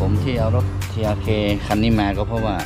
ผมที่เอารถ TRK คันนี้มาก็เพราะว่า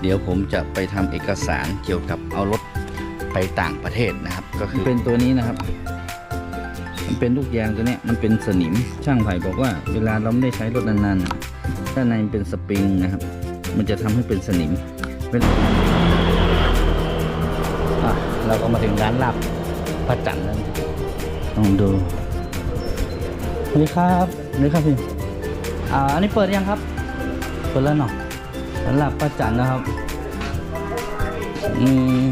เดี๋ยวผมจะไปทำเอกสารเกี่ยวกับเอารถไปต่างประเทศนะครับ ก็คือเป็นตัวนี้นะครับ มันเป็นลูกยางตัวเนี้ยมันเป็นสนิมช่างไผ่บอกว่า เวลาเราไม่ได้ใช้รถนานๆน่ะด้านในมันเป็นสปริงนะครับ มันจะทำให้เป็นสนิมเวลาอะเราก็มาถึงร้านลาบป้าจันแล้วนะลองดูสวัสดีครับสวัสดีครับพี่ อ่าอันนี้เปิดยังครับ เปิดแล้วเนาะสำหรับประจันนะครับ อืม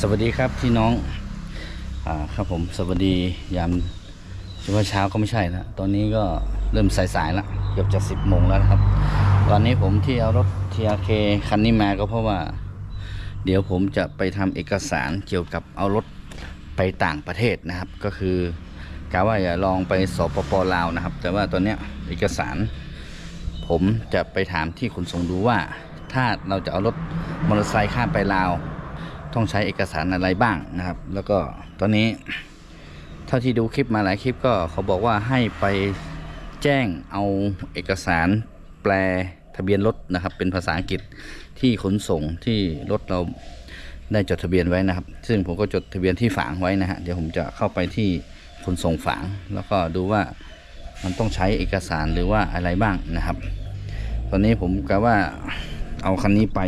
สวัสดีครับพี่น้องอ่าครับผมสวัสดียามช่วงเช้าก็ไม่ใช่นะตอนนี้ก็เริ่มสายๆแล้วเกือบจะสิบโมงแล้วนะครับ ตอนนี้ผมที่เอารถ TRK คันนี้มาก็เพราะว่า เดี๋ยวผมจะไปทำเอกสารเกี่ยวกับเอารถไปต่างประเทศนะครับ ก็คือกะว่าอย่าลองไปสปปลาวนะครับ แต่ว่าตอนเนี้เอกสาร ผมจะไปถามที่ขนส่งดูว่า ถ้าเราจะเอารถมอเตอร์ไซค์ข้ามไปลาว ต้องใช้เอกสารอะไรบ้างนะครับ แล้วก็ตอนนี้ เท่าที่ดูคลิปมาหลายคลิปก็เขาบอกว่าให้ไปแจ้งเอาเอกสารแปลทะเบียนรถนะครับ เป็นภาษาอังกฤษที่ขนส่งที่รถเราได้จดทะเบียนไว้นะครับ ซึ่งผมก็จดทะเบียนที่ฝางไว้นะฮะเดี๋ยวผมจะเข้าไปที่ขนส่งฝาง แล้วก็ดูว่ามันต้องใช้เอกสารหรือว่าอะไรบ้างนะครับ ตอนนี้ผมกะว่าเอาคันนี้ไป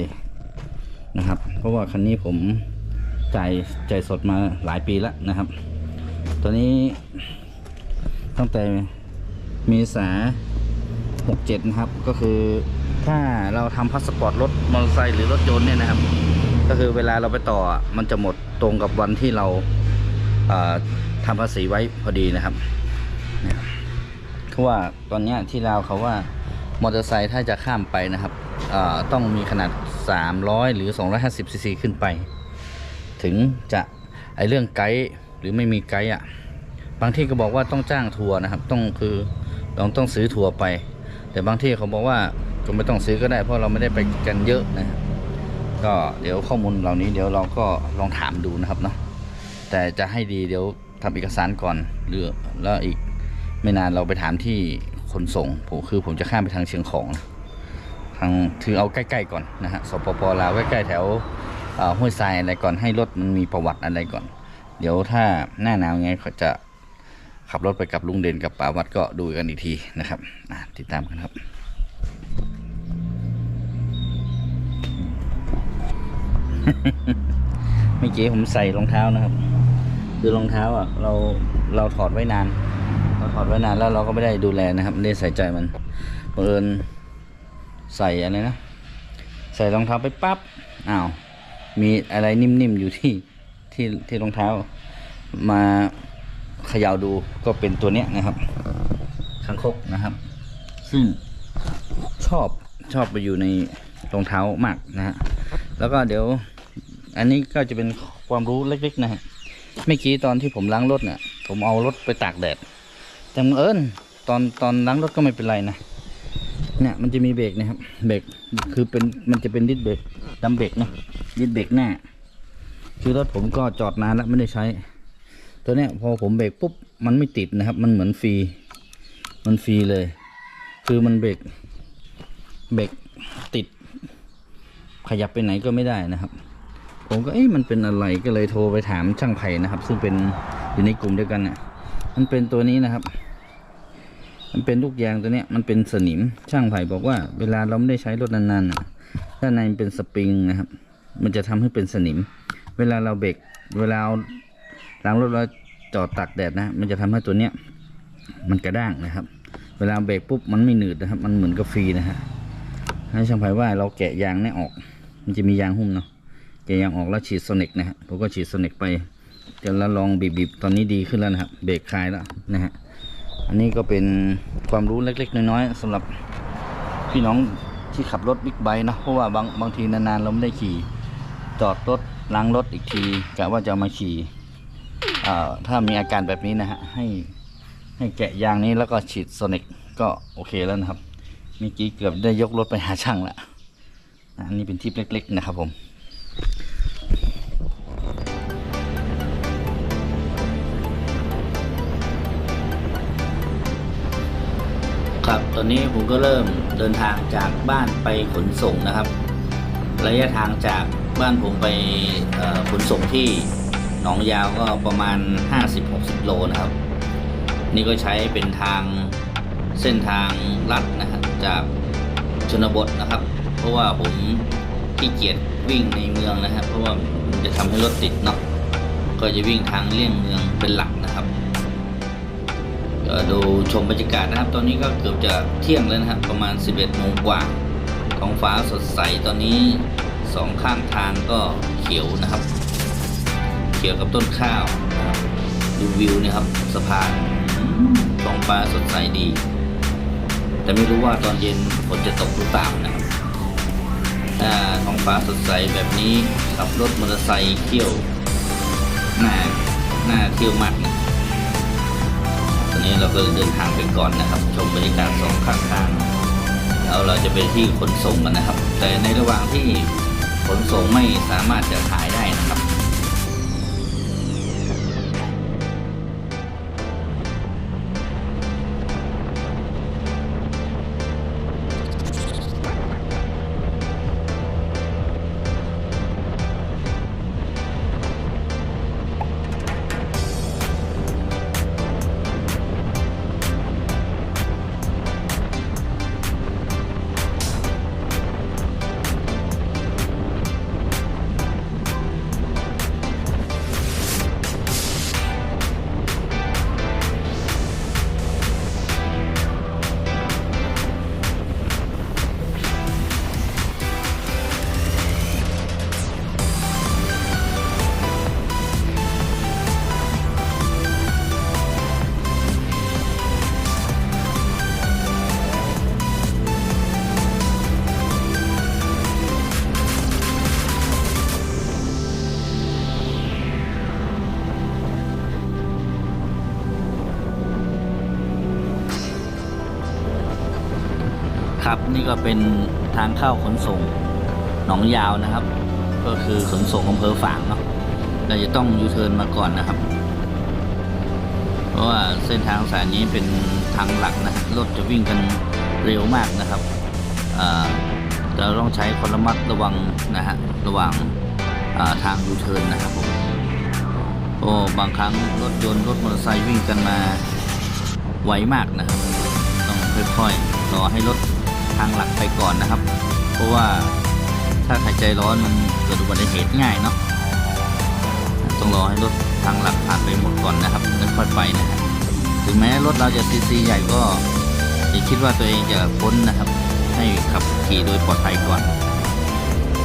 นะครับ เพราะว่าคันนี้ผมจ่ายจ่ายสดมาหลายปีแล้วนะครับ ตัวนี้ตั้งแต่เมษาหกเจ็ดนะครับ ก็คือถ้าเราทำพาสปอร์ตรถมอเตอร์ไซค์หรือรถยนต์เนี่ยนะครับ ก็คือเวลาเราไปต่อมันจะหมดตรงกับวันที่เราเทำภาษีไว้พอดีนะครับเพราะว่าตอนนี้ที่เราวเขาว่ามอเตอร์ไซค์ถ้าจะข้ามไปนะครับต้องมีขนาด 300 หรือ 250ซีซีขึ้นไป ถึงจะไอเรื่องไกด์หรือไม่มีไกด์อะ บางที่ก็บอกว่าต้องจ้างทัวร์นะครับ ต้องคือเราต้องซื้อทัวร์ไป แต่บางที่เขาบอกว่าก็ไม่ต้องซื้อก็ได้เพราะเราไม่ได้ไปกันเยอะนะครับก็เดี๋ยวข้อมูลเหล่านี้เดี๋ยวเราก็ลองถามดูนะครับเนาะแต่จะให้ดีเดี๋ยวทำเอกสารก่อนหรือแล้วอีกไม่นานเราไปถามที่ขนส่งผมคือผมจะข้ามไปทางเชียงของนะางถือเอาใกล้ๆก่อนนะฮะสปปลาวใกล้ๆแถวห้วยทรายอะไรก่อนให้รถมันมีประวัติอะไรก่อน เดี๋ยวถ้าหน้าหนาวไงเขาจะขับรถไปกับลุงเด่นกับป๋าวัดก็ดูกันอีกทีนะครับติดตามกันครับเมื่อกี้ผมใส่รองเท้านะครับ คือรองเท้าอะ เราเราถอดไว้นาน เราถอดไว้นานแล้วเราก็ไม่ได้ดูแลนะครับไม่ได้ใส่ใจมันบังเอิญ ใส่อะไรนะ ใส่รองเท้าไปปั๊บอ้าวมีอะไรนิ่มๆอยู่ที่ที่ที่รองเท้า มาเขย่าดูก็เป็นตัวเนี้ยนะครับคางคกนะครับ ซึ่งชอบชอบไปอยู่ในรองเท้ามากนะฮะแล้วก็เดี๋ยวอันนี้ก็จะเป็นความรู้เล็กๆนะฮะเมื่อกี้ตอนที่ผมล้างรถเนี่ยผมเอารถไปตากแดดแต่เอิญตอนตอนล้างรถก็ไม่เป็นไรนะ เนี่ยมันจะมีเบรกนะครับ เบรกคือเป็นมันจะเป็นดิสเบรกดัมเบรกเนาะดิสเบรกหน้าคือรถผมก็จอดนานแล้วไม่ได้ใช้ ตัวเนี้ยพอผมเบรกปุ๊บมันไม่ติดนะครับ มันเหมือนฟรีมันฟรีเลย คือมันเบรกเบรกติด ขยับไปไหนก็ไม่ได้นะครับ ผมก็เอ๊ะมันเป็นอะไรก็เลยโทรไปถามช่างไผ่นะครับ ซึ่งเป็นอยู่ในกลุ่มเดียวกันเนี่ยมันเป็นตัวนี้นะครับ มันเป็นลูกยางตัวเนี้ยมันเป็นสนิมช่างไผ่บอกว่า เวลาเราไม่ได้ใช้รถนานๆน่ะด้านในมันเป็นสปริงนะครับ มันจะทำให้เป็นสนิม เวลาเราเบรกเวลาล้างรถแล้วจอดตากแดดนะ มันจะทำให้ตัวเนี้ยมันกระด้างนะครับ เวลาเบรกปุ๊บมันไม่หนืดนะครับ มันเหมือนกับฟรีนะฮะให้ช่างไผ่ว่าเราแกะยางเนี่ยออก มันจะมียางหุ้มเนาะแกะยางออกแล้วฉีดโซนิกนะฮะผมก็ฉีดโซนิกไปเดี๋ยวเราลองบีบๆตอนนี้ดีขึ้นแล้วนะครับ เบรกคลายแล้วนะฮะ อันนี้ก็เป็นความรู้เล็กๆ น้อยๆสำหรับพี่น้องที่ขับรถบิ๊กไบค์นะเพราะว่าบางบางทีนานๆเราไม่ได้ขี่จอดรถล้างรถอีกทีกะว่าจะมาขี่อ่าถ้ามีอาการแบบนี้นะฮะให้ให้แกะยางนี้แล้วก็ฉีดโซนิกก็โอเคแล้วนะครับเมื่อกี้เกือบได้ยกรถไปหาช่างละอันนี้เป็นทิปเล็ก ๆ นะครับผม ครับตอนนี้ผมก็เริ่มเดินทางจากบ้านไปขนส่งนะครับ ระยะทางจากบ้านผมไปขนส่งที่หนองยาวก็ประมาณ 50-60 โลนะครับ นี่ก็ใช้เป็นทางเส้นทางลัดนะฮะจากชนบทนะครับ เพราะว่าผมขี้เกียจวิ่งในเมืองนะครับ เพราะว่ามันจะทำให้รถติดเนาะก็จะวิ่งทางเลี่ยงเมืองเป็นหลัก ดูชมบรรยากาศนะครับ ตอนนี้ก็เกือบจะเที่ยงแล้วนะครับ ประมาณ 11โมงกว่าท้องฟ้าสดใสตอนนี้สองข้างทางก็เขียวนะครับ เขียวกับต้นข้าวนะครับดูวิวเนี่ยครับสะพานท้องฟ้าสดใสดี แต่ไม่รู้ว่าตอนเย็นฝนจะตกหรือเปล่านะครับถ้าท้องฟ้าสดใสแบบนี้ขับรถมอเตอร์ไซค์เที่ยวหน่าหน่าเที่ยวมากนะ นี้เราก็เดินทางไปก่อนนะครับ ชมบรรยากาศสองข้างทางแล้วเราจะไปที่ขนส่งกันนะครับ แต่ในระหว่างที่ขนส่งไม่สามารถจะขาย นี่ก็เป็นทางเข้าขนส่งหนองยาวนะครับ ก็คือขนส่งอำเภอฝางเนาะเราจะต้องยูเทิร์นมาก่อนนะครับ เพราะว่าเส้นทางสายนี้เป็นทางหลักนะรถจะวิ่งกันเร็วมากนะครับเราต้องใช้ความระมัดระวังนะฮะระหว่างาทางยูเทิร์นนะครับผมโอ้บางครั้งรถยนต์รถมอเตอร์ไซค์วิ่งกันมาไวมากนะครับ ต้องค่อยๆรอให้รถ ทางหลักไปก่อนนะครับ เพราะว่าถ้าใครใจร้อนมันเกิดอุบัติเหตุง่ายเนาะต้องรอให้รถทางหลักผ่านไปหมดก่อนนะครับแล้วค่อยไปนะฮะถึงแม้รถเราจะซีซีใหญ่ก็อย่าคิดว่าตัวเองจะพ้นนะครับ ให้ขับขี่โดยปลอดภัยก่อน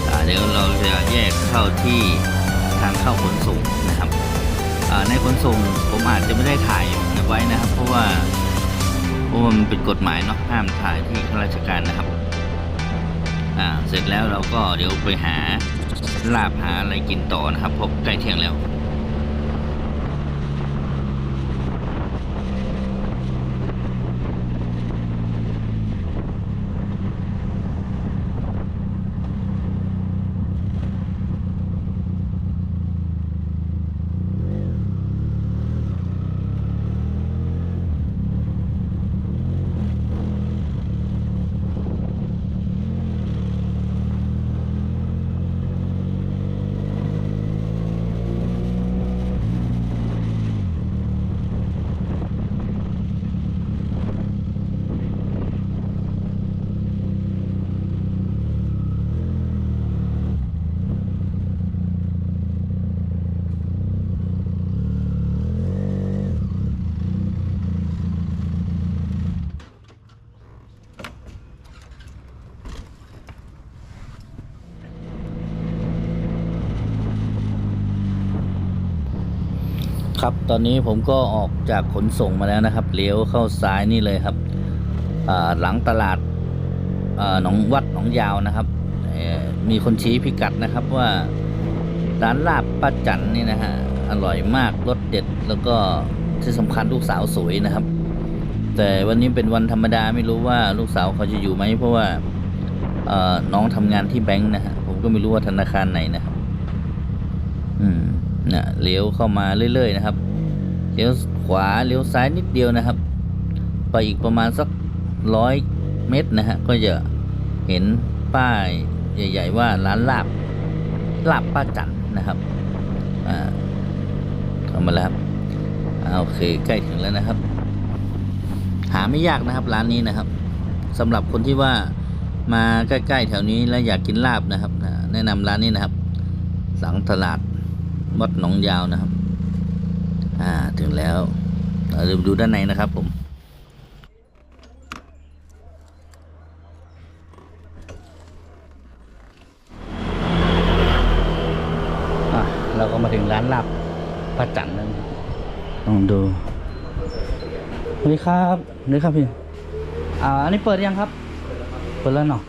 อเดี๋ยวเราจะแยกเข้าที่ทางเข้าขนส่งนะครับอ่าในขนส่งผมอาจจะไม่ได้ถ่ายไว้นะครับ เพราะว่า ราะมันเป็นกฎหมายเนาะห้ามถ่ายที่ข้าราชการนะครับ อ่า เสร็จแล้วเราก็เดี๋ยวไปหาลาบหาอะไรกินต่อนะครับเพบใกล้เที่ยงแล้ว ครับตอนนี้ผมก็ออกจากขนส่งมาแล้วนะครับเลี้ยวเข้าซ้ายนี่เลยครับหลังตลาดหนองวัดหนองยาวนะครับมีคนชี้พิกัดนะครับว่าร้านลาบป้าจันนี่นะฮะอร่อยมากรสเด็ดแล้วก็ที่สำคัญลูกสาวสวยนะครับ แต่วันนี้เป็นวันธรรมดาไม่รู้ว่าลูกสาวเขาจะอยู่ไหมเพราะว่าน้องทำงานที่แบงค์นะฮะผมก็ไม่รู้ว่าธนาคารไหนนะครับอืม นะเลี้ยวเข้ามาเรื่อยๆนะครับเลี้ยวขวาเลี้ยวซ้ายนิดเดียวนะครับ ไปอีกประมาณสักร้อยเมตรนะฮะก็จะเห็นป้ายใหญ่ ๆ ว่าร้านลาบลาบป้าจันนะครับอ่าเข้ามาแล้วครับอ่าโอเคใกล้ถึงแล้วนะครับ หาไม่ยากนะครับร้านนี้นะครับสำหรับคนที่ว่ามาใกล้ๆแถวนี้แล้วอยากกินลาบนะครับแนะนำร้านนี้นะครับหลังตลาด วัดหนองยาวนะครับ อ่าถึงแล้วเราจะไปดูด้านในนะครับผมอะเราก็มาถึงร้านลาบป้าจันแล้วนะครับลองดูสวัสดีครับนี่ครับพี่ อ่า อันนี้เปิดยังครับ เปิดแล้วเนาะ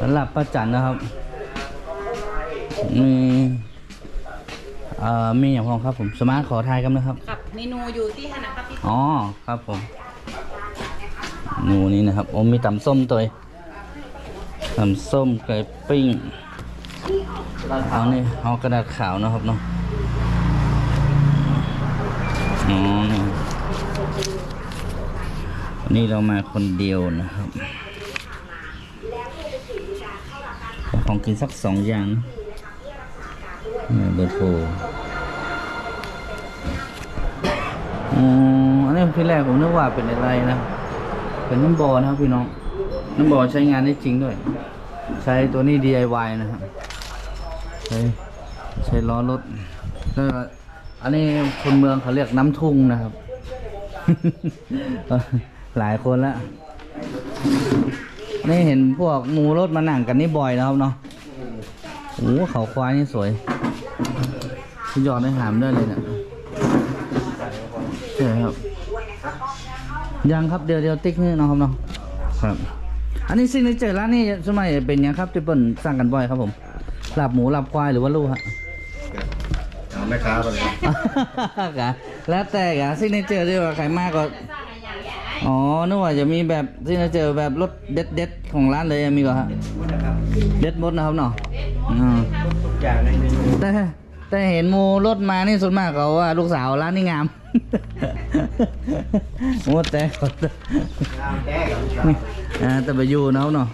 ร้านลาบป้าจันนะครับมี เอ่อมีอย่างพองครับผมสมาร์ทขอทายกันนะครับกับเมนูอยู่ที่หันนะครับพี่อ๋อครับผมหนูนี่นะครับโอ้มีตำส้มตัวเองตำส้มไก่ปิ้งเอานี่เอากระดาษขาวนะครับเนาะอ๋อนี่วันนี้เรามาคนเดียวนะครับ ของกินสักสองอย่างนะนี่เบอร์โทร อ๋ออันนี้ที่แรกผมนึกว่าเป็นอะไรนะ เป็นน้ำบอนะครับพี่น้อง น้ำบอใช้งานได้จริงด้วย ใช้ตัวนี้ DIY นะครับ ใช้ใช้ล้อรถแล้วก็อันนี้คนเมืองเขาเรียกน้ำทุ่งนะครับ หลายคนล้วนี่เห็นพวกหมูรถมาหนังกันนี่บ่อยนะครับเนาะโอ้โหเขาควายนี่สวยยอดได้หามได้เลยเนี่ย ใช่ครับยังครับเดี๋ยวเดี๋ยวติ๊กนี่เนาะครับเนาะครับ อันนี้ซิงเจอร้านนี้สมัยเป็นยังครับที่เปิ้ลสั่งกันบ่อยครับผมลาบหมูลาบควายหรือว่าลูกฮะเอาแม่ค้าไปเลยกะแล้วแต่กะซิงเจอร์ที่ว่าใครมากก็อ๋อนึกว่าจะมีแบบซิงเจอร์แบบรสเด็ดเด็ดๆของร้านเลยมีก็ฮะเด็ดหมดนะครับเนาะอ่าอย่างในเมนูแต่แต่เห็นหมูรถมานี่ส่วนมากเขาว่าลูกสาวร้านนี่งาม โอ้แต่ขอโทษน้ำแก้กับนี่อ่าแต่ไปอยู่เนาะเนาะ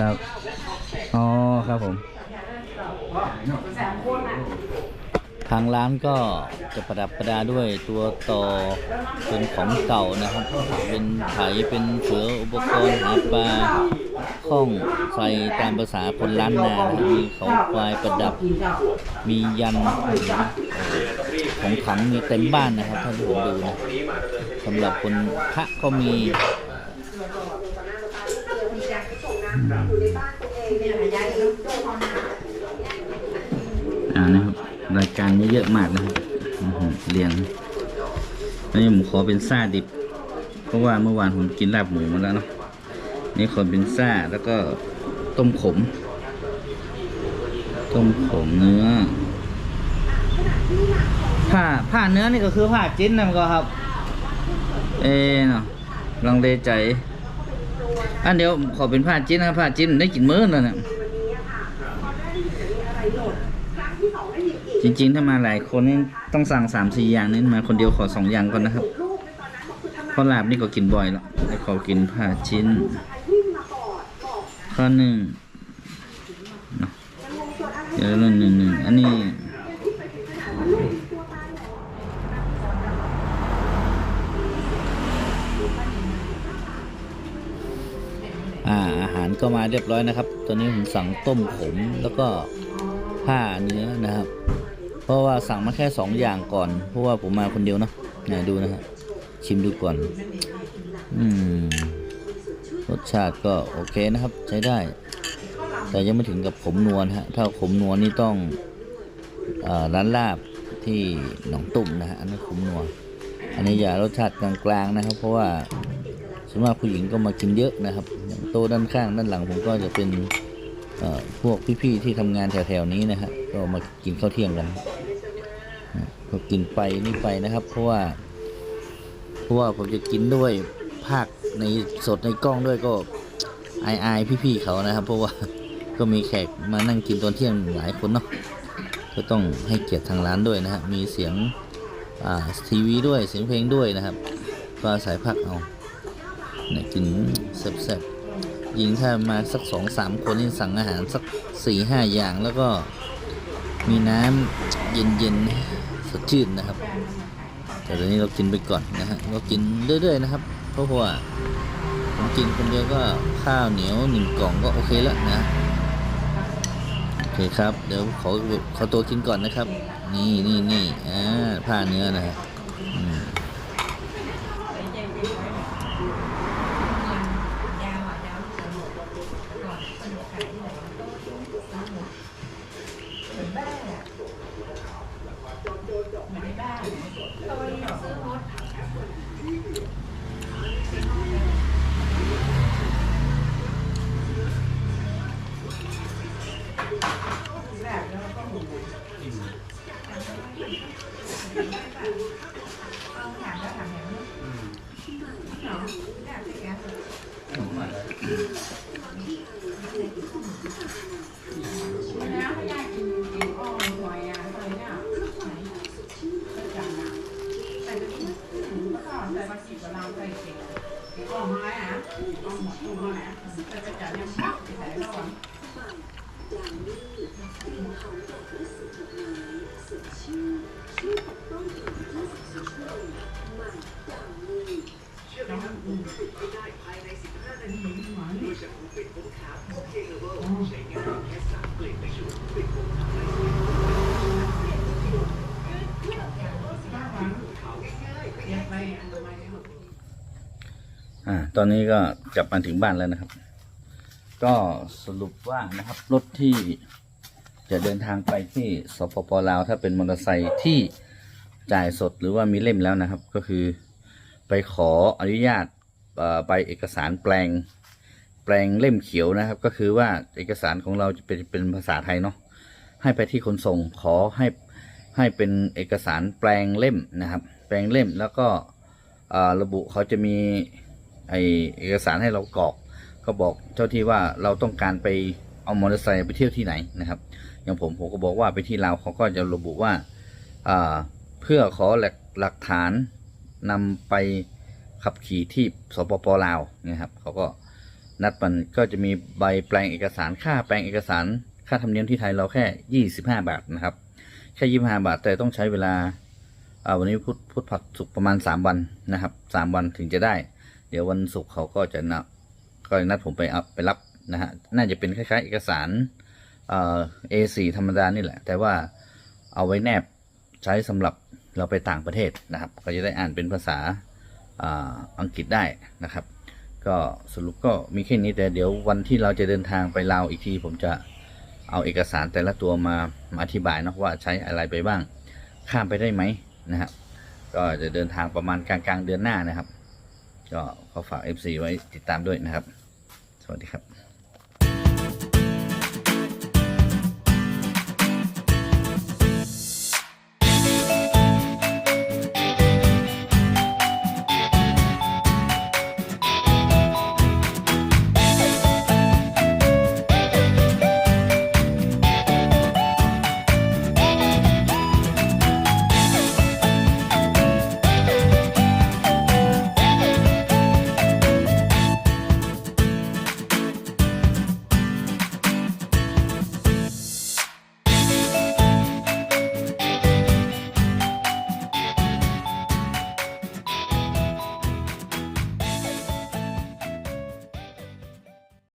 ครับอ๋อครับผม ทางร้านก็จะประดับประดาด้วยตัวต่อเป็นของเก่านะครับ เป็นไถเป็นเสืออุปกรณ์หาปลาข้องใส่ตามภาษาคนล้านนานะครับมีเขาควายประดับมียัน ของขังมีเต็มบ้านนะครับท่านที่ผมดูนะสำหรับคนพระก็มีอ่านะครับรายการนี้เยอะมากนะครับเรียงนนี้ผมขอเป็นซ่าดิบ เพราะว่าเมื่อวานผมกินลาบหมูมาแล้วเนาะนี่ขอเป็นซ่าแล้วก็ต้มขม ต้มขมเนื้อ ผ้าผ้าเนื้อนี่ก็คือผ้าจิ้นนะมันก็ครับ เอ๊ะเนาะลังเลใจ อันเดี๋ยวขอเป็นผ้าจิ้นนะผ้าจิ้นได้กินมื้อแล้วเนี่ยจริงๆ ถ้ามาหลายคนนี่ต้องสั่งสามสี่อย่างนี่มาคนเดียวขอสองอย่างก่อนนะครับเพราะลาบนี่ก็กินบ่อยแล้วขอกินผ้าชิ้น ข้อหนึ่งเนาะเดี๋ยวหนึ่งหนึ่งหนึ่งอันนี้ อ่าอาหารก็มาเรียบร้อยนะครับ ตอนนี้ผมสั่งต้มขมแล้วก็ผ้าเนื้อนะครับ เพราะว่าสั่งมาแค่สองอย่างก่อน เพราะว่าผมมาคนเดียวเนาะนะดูนะฮะชิมดูก่อน อืม รสชาติก็โอเคนะครับ ใช้ได้ แต่ยังไม่ถึงกับขมนวลฮะ ถ้าขมนวลนี่ต้องอร้านลาบที่หนองตุ่มนะฮะ อันนี้นขุมนัวอันนี้อย่ารสชาติกลางๆนะครับ เพราะว่าส่วนมากผู้หญิงก็มากินเยอะนะครับ โต๊ะด้านข้างด้านหลังผมก็จะเป็นเอ่อพวกพี่ๆที่ทำงานแถวๆนี้นะฮะก็มากินข้าวเที่ยงกันก็กินไปนี่ไปนะครับ เพราะว่า เพราะว่าผมจะกินด้วยภาคในสดในกล้องด้วยก็อายอายๆพี่ๆเขานะครับ เพราะว่าก็มีแขกมานั่งกินตอนเที่ยงหลายคนเนาะก็ต้องให้เกียรติทางร้านด้วยนะฮะมีเสียงอ่าทีวีด้วยเสียงเพลงด้วยนะครับ ก็อายพักเอาเนี่ยกินแซ่บๆ ยิงถ้ามาสักสองสามคนนี่สั่งอาหารสักสี่ห้าอย่างแล้วก็มีน้ำเย็นๆสดชื่นนะครับ แต่ตอนนี้เรากินไปก่อนนะฮะเรากินเรื่อยๆนะครับ เพราะว่าผมกินคนเดียวก็ข้าวเหนียวหนึ่งกล่องก็โอเคแล้วนะโอเคครับ เดี๋ยวขอขอตัวกินก่อนนะครับ นี่นี่นี่อ่าผ้าเนื้อนะฮะ ตอนนี้ก็กลับมาถึงบ้านแล้วนะครับ ก็สรุปว่านะครับ รถที่จะเดินทางไปที่สปปลาวถ้าเป็นมอเตอร์ไซค์ที่จ่ายสดหรือว่ามีเล่มแล้วนะครับ ก็คือไปขออนุญาตเอ่อใบเอกสารแปลง แปลงเล่มเขียวนะครับ ก็คือว่าเอกสารของเราจะเป็นเป็นภาษาไทยเนาะให้ไปที่ขนส่งขอให้ให้เป็นเอกสารแปลงเล่มนะครับ แปลงเล่มแล้วก็ระบุเขาจะมี ไอเอกสารให้เรากรอกก็บอกเจ้าที่ว่าเราต้องการไปเอามอเตอร์ไซค์ไปเที่ยวที่ไหนนะครับ อย่างผมผมก็บอกว่าไปที่ลาวเขาก็จะระบุว่าเพื่อขอหลักฐานนำไปขับขี่ที่สปปลาวนะครับเขาก็นัดมันก็จะมีใบแปลงเอกสารค่าแปลงเอกสารค่าธรรมเนียมที่ไทยเราแค่ยี่สิบห้าบาทนะครับ แค่ยี่ห้าบาทแต่ต้องใช้เวลาวันนี้พุธพุธผักสุกประมาณสามวันนะครับสามวันถึงจะได้ เดี๋ยววันศุกร์เขาก็จะนัดก็นัดผมไปไปรับนะฮะน่าจะเป็นคล้ายๆ เอกสารเอ่อ A4 ธรรมดานี่แหละ แต่ว่าเอาไว้แนบใช้สำหรับเราไปต่างประเทศนะครับก็จะได้อ่านเป็นภาษาอังกฤษได้นะครับ ก็สรุปก็มีแค่นี้แต่เดี๋ยววันที่เราจะเดินทางไปลาวอีกที ผมจะเอาเอกสารแต่ละตัวมามาอธิบายนะว่าใช้อะไรไปบ้าง ข้ามไปได้ไหมนะครับ ก็จะเดินทางประมาณกลางกลางๆเดือนหน้านะครับ ก็ขอฝาก FC ไว้ติดตามด้วยนะครับ สวัสดีครับ